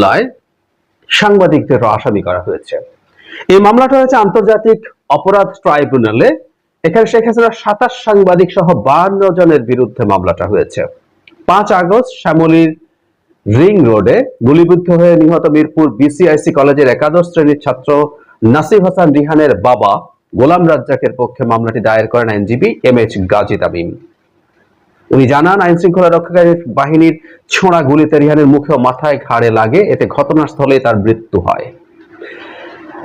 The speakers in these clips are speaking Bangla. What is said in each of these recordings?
মামলায় সাংবাদিকদেরও আসামি করা হয়েছে। এই মামলাটা হয়েছে আন্তর্জাতিক অপরাধ ট্রাইব্যুনালে। এখানে শেখ হাসিনার সাতাশ সাংবাদিক সহ বান্ন জনের বিরুদ্ধে মামলাটা হয়েছে। পাঁচ আগস্ট শ্যামলীর রিং রোডে গুলিবিদ্ধ হয়ে নিহত মিরপুর বিসিআইসি কলেজের একাদশ শ্রেণির ছাত্র নাসিব হাসান রিহানের বাবা গোলাম রাজ্জাকের পক্ষে মামলাটি দায়ের করেন আইনজীবী এম এইচ গাজী তামিম। উনি জানান আইন শৃঙ্খলা রক্ষাকারী বাহিনীর ছোঁড়া গুলিতে রিহানের মুখে মাথায় ঘাড়ে লাগে, এতে ঘটনাস্থলে তার মৃত্যু হয়।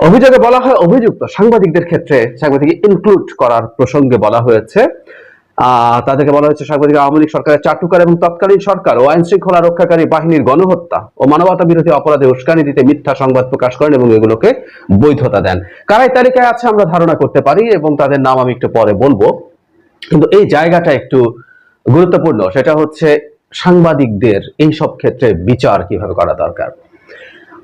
অভিযোগে বলা হয়, অভিযুক্ত সাংবাদিকদের ক্ষেত্রে সাংবাদিক ইনক্লুড করার প্রসঙ্গে বলা হয়েছে তাদেরকে বলা হয়েছে সাংবাদিক আওয়ামী লীগ সরকারের চাটুকার এবং তৎকালীন সরকার ও আইন শৃঙ্খলা রক্ষাকারী বাহিনীর গণহত্যা ও মানবতা বিরোধী অপরাধে উস্কানি দিতে মিথ্যা সংবাদ প্রকাশ করেন এবং এগুলোকে বৈধতা দেন। কারাই তালিকায় আছে আমরা ধারণা করতে পারি এবং তাদের নাম আমি একটু পরে বলব। কিন্তু এই জায়গাটা একটু গুরুত্বপূর্ণ, সেটা হচ্ছে সাংবাদিকদের এই সব ক্ষেত্রে বিচার কীভাবে করা দরকার।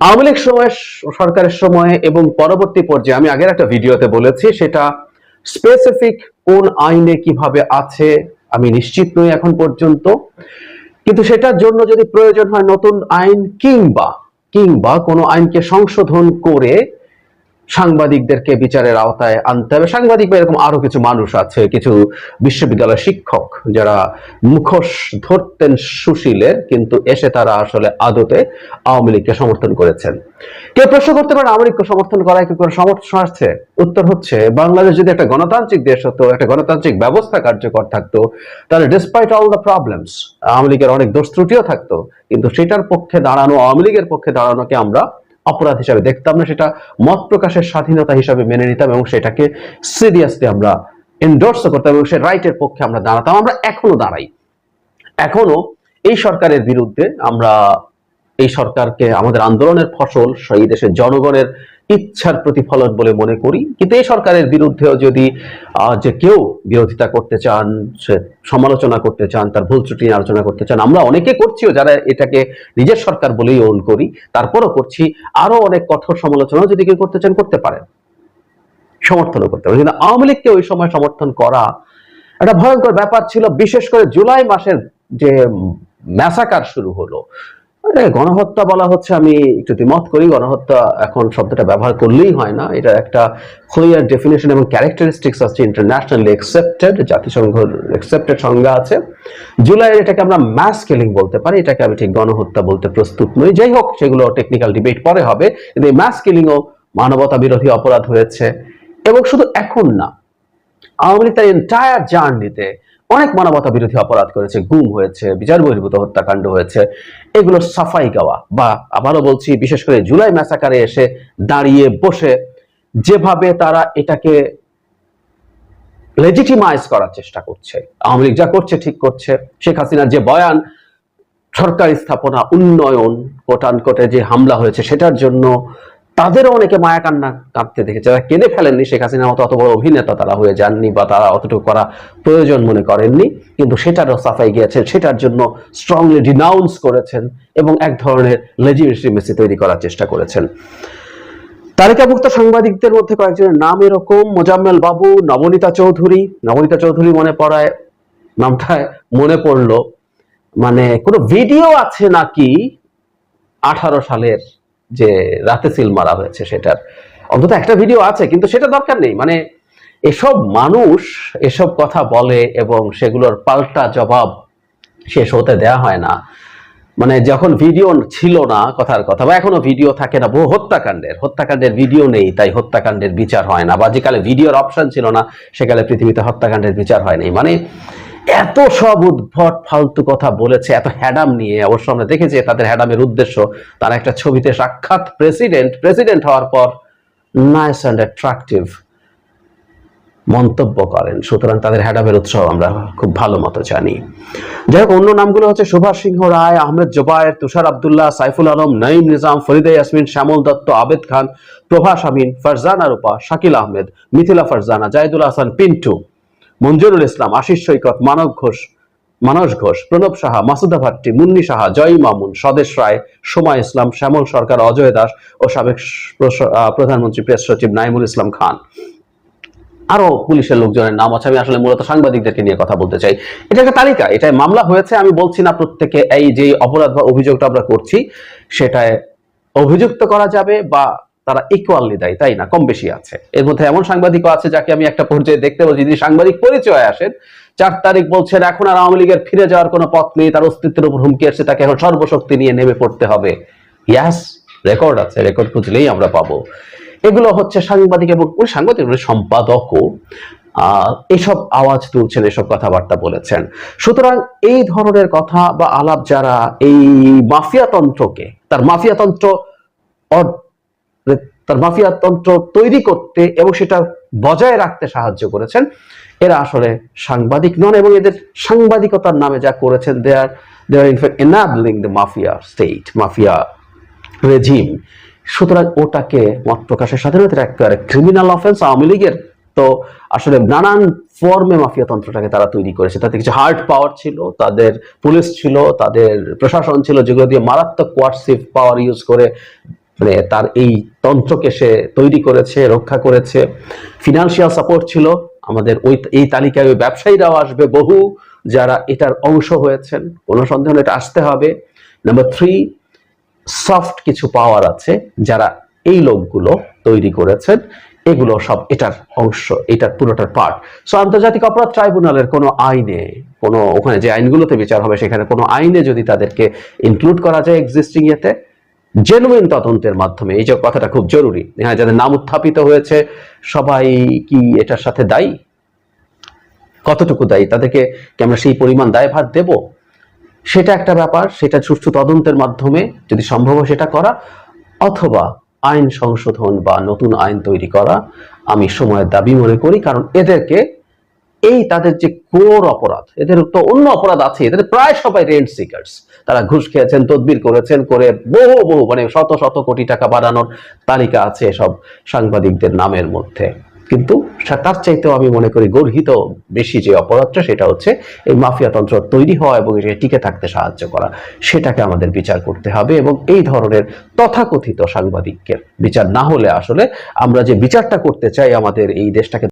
আওয়ামী লীগ সময়, সরকারের সময়ে এবং পরবর্তী পর্যায়ে, আমি আগের একটা ভিডিওতে বলেছি, সেটা স্পেসিফিক কোন আইনে কীভাবে আছে, আমি নিশ্চিত নই এখন পর্যন্ত। কিন্তু সেটার জন্য যদি প্রয়োজন হয় নতুন আইন কিংবা কিংবা কোনো আইনকে সংশোধন করে সাংবাদিকদেরকে বিচারের আওতায় আনতে হবে। সাংবাদিক বা এরকম আরও কিছু মানুষ আছে, কিছু বিশ্ববিদ্যালয়ের শিক্ষক যারা মুখোশ ধরতেন সুশীলের, কিন্তু এসে তারা আসলে আদতে আওয়ামী লীগকে সমর্থন করেছেন। কেউ প্রশ্ন করতে পারে, আওয়ামী লীগকে সমর্থন করায় কি কোনো সমর্থন আছে উত্তর হচ্ছে, বাংলাদেশ যদি একটা গণতান্ত্রিক দেশ হতো, একটা গণতান্ত্রিক ব্যবস্থা কার্যকর থাকতো, তাহলে despite all the problems Awami লীগের অনেক দোষ ত্রুটিও থাকতো, কিন্তু সেটার পক্ষে দাঁড়ানো, আওয়ামী লীগের পক্ষে দাঁড়ানোকে আমরা অপরাধ হিসাবে দেখতাম না, সেটা মত প্রকাশের স্বাধীনতা হিসাবে মেনে নিতাম এবং সেটাকে সিরিয়াসলি আমরা এন্ডোর্স করতাম এবং সে রাইটের পক্ষে আমরা দাঁড়াতাম, আমরা এখনও দাঁড়াই। এখনও এই সরকারের বিরুদ্ধে আমরা এই সরকারকে, আমাদের আন্দোলনের ফসল সেই দেশের জনগণের ইচ্ছার প্রতিফলন বলে মনে করি। কিন্তু এই সরকারের বিরুদ্ধেও যদি যে কেউ বিরোধিতা করতে চান, সে সমালোচনা করতে চান, তার ভুল ত্রুটি আলোচনা করতে চান, আমরা অনেকে করছিও যারা এটাকে নিজের সরকার বলেই ওন করি। তারপরও করছি। আরও অনেক কঠোর সমালোচনা যদি কেউ করতে চান, করতে পারেন। সমর্থনও করতে পারেন। কিন্তু আওয়ামী লীগকে ওই সময় সমর্থন করা একটা ভয়ঙ্কর ব্যাপার ছিল। বিশেষ করে জুলাই মাসের যে ম্যাসাকার শুরু হলো গণহত্যা বলা হচ্ছে, আমি একটু দ্বিমত করি। গণহত্যা এখন শব্দটা ব্যবহার করলেই হয় না। এটা একটা ক্লিয়ার ডেফিনেশন এবং ক্যারেক্টারিস্টিক্স আছে ইন্টারন্যাশনালি অ্যাকসেপ্টেড জাতিসংঘ অ্যাকসেপ্টেড সংজ্ঞা আছে। জুলাইয়ের এটাকে আমরা ম্যাস কিলিং বলতে পারি। এটাকে আমি ঠিক গণহত্যা বলতে প্রস্তুত নই। যাই হোক, সেগুলো টেকনিক্যাল ডিবেট পরে হবে। কিন্তু এই ম্যাস কিলিংও মানবতা বিরোধী অপরাধ হয়েছে। এবং শুধু এখন না, আওয়ামী লীগ তার এন্টায়ার জার্নিতে অনেক মানবতা বিরোধী অপরাধ করেছে, গুম হয়েছে, বিচার বহির্ভূত হত্যাকাণ্ড হয়েছে, এগুলো সাফাই গাওয়া বা আবারও বলছি, বিশেষ করে জুলাই ম্যাসাকারে এসে দাঁড়িয়ে বসে যেভাবে তারা এটাকে লেজিটিমাইজ করার চেষ্টা করছে। আওয়ামী লীগ যা করছে, ঠিক করছে। শেখ হাসিনার যে বয়ান, সরকারি স্থাপনা, উন্নয়ন কোটান কোটে যে হামলা হয়েছে, সেটার জন্য তাদেরও অনেকে মায়া কান্না কাঁদতে দেখেছে। যারা কেঁদে ফেলেননি, শেখ হাসিনার মতো অত বড় অভিনেতা তারা হয়ে যাননি বা তারা অতটুকু করা প্রয়োজন মনে করেননি। কিন্তু সেটারও সাফাই গিয়েছেন, সেটার জন্য স্ট্রংলি ডিনাউন্স করেছেন এবং এক ধরনের লেজিটিমেসি তৈরি করার চেষ্টা করেছেন। তালিকাভুক্ত সাংবাদিকদের মধ্যে কয়েকজনের নাম এরকম, মোজাম্মেল বাবু, নবনীতা চৌধুরী। নবনীতা চৌধুরী মনে পড়ায় নামটায় মনে পড়ল। মানে কোনো ভিডিও আছে নাকি আঠারো সালের যে রাতে সিল মারা হয়েছে সেটার। অন্তত একটা ভিডিও আছে, কিন্তু সেটা দরকার নেই। মানে এসব মানুষ এসব কথা বলে এবং সেগুলোর পাল্টা জবাব শেষ হতে দেয়া হয় না। মানে যখন ভিডিও ছিল না কথার কথা, বা এখনও ভিডিও থাকে না, বহু হত্যাকাণ্ডের হত্যাকাণ্ডের ভিডিও নেই, তাই হত্যাকাণ্ডের বিচার হয় না, বা যেকালে ভিডিওর অপশন ছিল না, সেকালে পৃথিবীতে হত্যাকাণ্ডের বিচার হয়নি মানে এত সব উদ্ভট, ফালতু কথা বলেছে, এত হ্যাডাম নিয়ে অবশ্য আমরা দেখেছি তাদের হ্যাডামের উদ্দেশ্য, তারা একটা ছবিতে সাক্ষাৎ প্রেসিডেন্ট প্রেসিডেন্ট হওয়ার পর নাইস অ্যান্ড অ্যাট্রাকটিভ মন্তব্য করেন। সুতরাং তাদের হ্যাডামের উৎসব আমরা খুব ভালো মতো জানি। যাই হোক, অন্য নামগুলো হচ্ছে সুভাষ সিংহ রায়, আহমেদ জোবায়ের, তুষার আবদুল্লাহ, সাইফুল আলম, নঈম নিজাম, ফরিদে ইয়াসমিন, শ্যামল দত্ত, আবেদ খান, প্রভাস আমিন, ফারজানা রূপা, শাকিল আহমেদ, মিথিলা ফারজানা, জাহিদুল হাসান, পিন্টু। মঞ্জুরুল ইসলাম, আশিস সৈকত, মানব ঘোষ, মানস ঘোষ, প্রণব সাহা, মাসুদা ভাট্টি, মুন্নি সাহা, জয় মামুন, স্বদেশ রায়, সোমা ইসলাম, শ্যামল সরকার, অজয় দাস ও সাবেক প্রধানমন্ত্রী প্রেস সচিব নাইমুল ইসলাম খান। আরও পুলিশের লোকজনের নাম আছে, আমি আসলে মূলত সাংবাদিকদেরকে নিয়ে কথা বলতে চাই। এটা একটা তালিকা এটা মামলা হয়েছে, আমি বলছি না প্রত্যেকে এই যে অপরাধ বা অভিযোগটা আমরা করছি, সেটায় অভিযুক্ত করা যাবে বা তারা ইকুয়ালি দায়ী তাই না? কম বেশি আছে। এর মধ্যে এমন সাংবাদিকও আছে যাকে আমি একটা পর্যায়ে দেখতে বলছি যদি সাংবাদিক পরিচয় আসেন। চার তারিখ বলছেন এখন আর আওয়ামী লীগের ফিরে যাওয়ার কোনো পথ নেই তার অস্তিত্বের উপর হুমকি আসছে তাকে এখন সর্বশক্তি নিয়ে নেমে পড়তে হবে। ইয়াস রেকর্ড আছে রেকর্ড খুঁজলেই আমরা পাবো। এগুলো হচ্ছে সাংবাদিক এবং ওই সাংবাদিক নয়, সম্পাদকও এসব আওয়াজ তুলছেন এসব কথাবার্তা বলেছেন। সুতরাং এই ধরনের কথা বা আলাপ যারা এই মাফিয়াতন্ত্রকে তার মাফিয়াতন্ত্র তার মাফিয়াতন্ত্র তৈরি করতে এবং সেটা বজায় রাখতে সাহায্য করেছেন। এরা আসলে সাংবাদিক নন এবং এদের সাংবাদিকতার নামে যা করেছেন they are they are in fact enabling the mafia state mafia regime সুতরাং ওটাকে মত প্রকাশের স্বাধীনতা একেবারে ক্রিমিনাল অফেন্স আওয়ামী লীগের। তো আসলে নানান ফর্মে মাফিয়া তন্ত্রটাকে তারা তৈরি করেছে। তাতে কিছু হার্ড পাওয়ার ছিল, তাদের পুলিশ ছিল, তাদের প্রশাসন ছিল, যেগুলো দিয়ে মারাত্মক কোয়ার্সিভ পাওয়ার ইউজ করে মানে তার এই তন্ত্রকে সে তৈরি করেছে, রক্ষা করেছে। ফিনান্সিয়াল সাপোর্ট ছিল। আমাদের ওই, এই তালিকায় ওই ব্যবসায়ীরাও আসবে বহু যারা এটার অংশ হয়েছেন। কোনো সন্দেহ এটা আসতে হবে। নাম্বার থ্রি সফট কিছু পাওয়ার আছে যারা এই লোকগুলো তৈরি করেছেন। এগুলো সব এটার অংশ, এটার পুরোটার পার্ট সো আন্তর্জাতিক অপরাধ ট্রাইব্যুনালের কোনো আইনে, কোনো ওখানে যে আইনগুলোতে বিচার হবে, সেখানে কোনো আইনে যদি তাদেরকে ইনক্লুড করা যায় এক্সিস্টিং এতে জেনুইন তদন্তের মাধ্যমে। এই যে কথাটা খুব জরুরি। হ্যাঁ যাদের নাম উত্থাপিত হয়েছে, সবাই কি এটার সাথে দায়ী? কতটুকু দায়ী? তাদেরকে কি আমরা সেই পরিমাণ দায়ভার দেব? সেটা একটা ব্যাপার। সেটা সুষ্ঠু তদন্তের মাধ্যমে যদি সম্ভব হয় সেটা করা, অথবা আইন সংশোধন বা নতুন আইন তৈরি করা, আমি সময়ের দাবি মনে করি, কারণ এদেরকে এই তাদের যে কোর অপরাধ, এদের তো অন্য অপরাধ আছে, এদের প্রায় সবাই রেন্ট সিকার্স। তারা ঘুষ খেয়েছেন, তদবির করেছেন, করে বহু বহু মানে শত শত কোটি টাকা বাড়ানোর তালিকা আছে সব সাংবাদিকদের নামের মধ্যে। কিন্তু তার চাইতেও আমি মনে করি গর্হিত বেশি যে অপরাধটা, সেটা হচ্ছে এই মাফিয়াতন্ত্র তৈরি হওয়া এবং এটা টিকে থাকতে সাহায্য করা। সেটাকে আমাদের বিচার করতে হবে এবং এই ধরনের তথাকথিত সাংবাদিককে বিচার না হলে আসলে আমরা যে বিচারটা করতে চাই আমাদের এই দেশটাকে